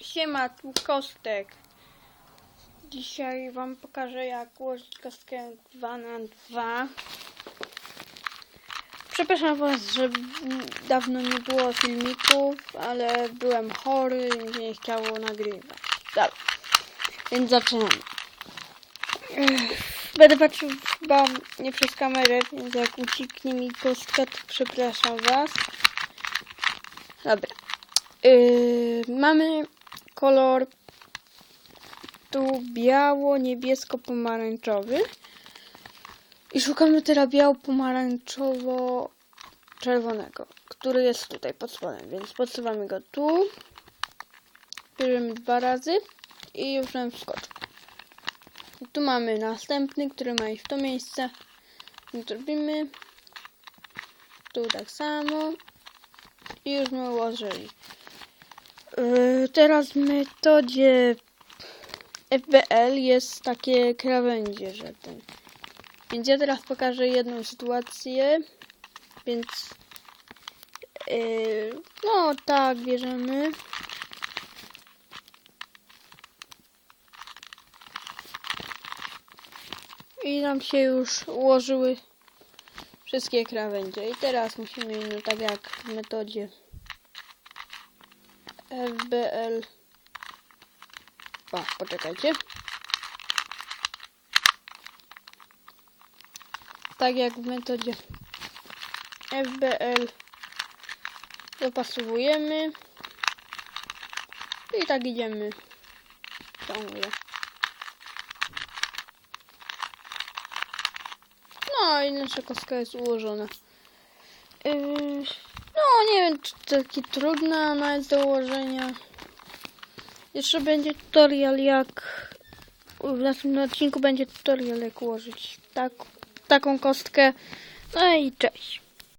Siema, tu Kostek. Dzisiaj wam pokażę jak ułożyć kostkę 2 na 2 Przepraszam was, że dawno nie było filmików, ale byłem chory i nie chciało nagrywać. Dobra, więc zaczynamy. Będę patrzył chyba nie przez kamerę, więc jak ucieknie mi kostka, to przepraszam was. Dobra. Yy, mamy kolor tu biało-niebiesko-pomarańczowy. I szukamy teraz biało-pomarańczowo-czerwonego, który jest tutaj pod spodem, więc podsuwamy go tu. Bierzemy dwa razy i już nam wskoczył. I tu mamy następny, który ma iść w to miejsce. Zrobimy. Tu tak samo. I już my ułożyli. Yy, teraz w metodzie FBL jest takie krawędzie, że ten. Więc ja teraz pokażę jedną sytuację. Więc yy, no tak bierzemy. I nam się już ułożyły wszystkie krawędzie. I teraz musimy, no tak jak w metodzie FBL. O, poczekajcie. Tak jak w metodzie FBL dopasowujemy i tak idziemy. Ciągle. No i nasza kostka jest ułożona. Yy, no nie wiem, czy takie trudne ona jest do ułożenia. Jeszcze będzie tutorial jak... W następnym odcinku będzie tutorial jak ułożyć tak, taką kostkę. No i cześć.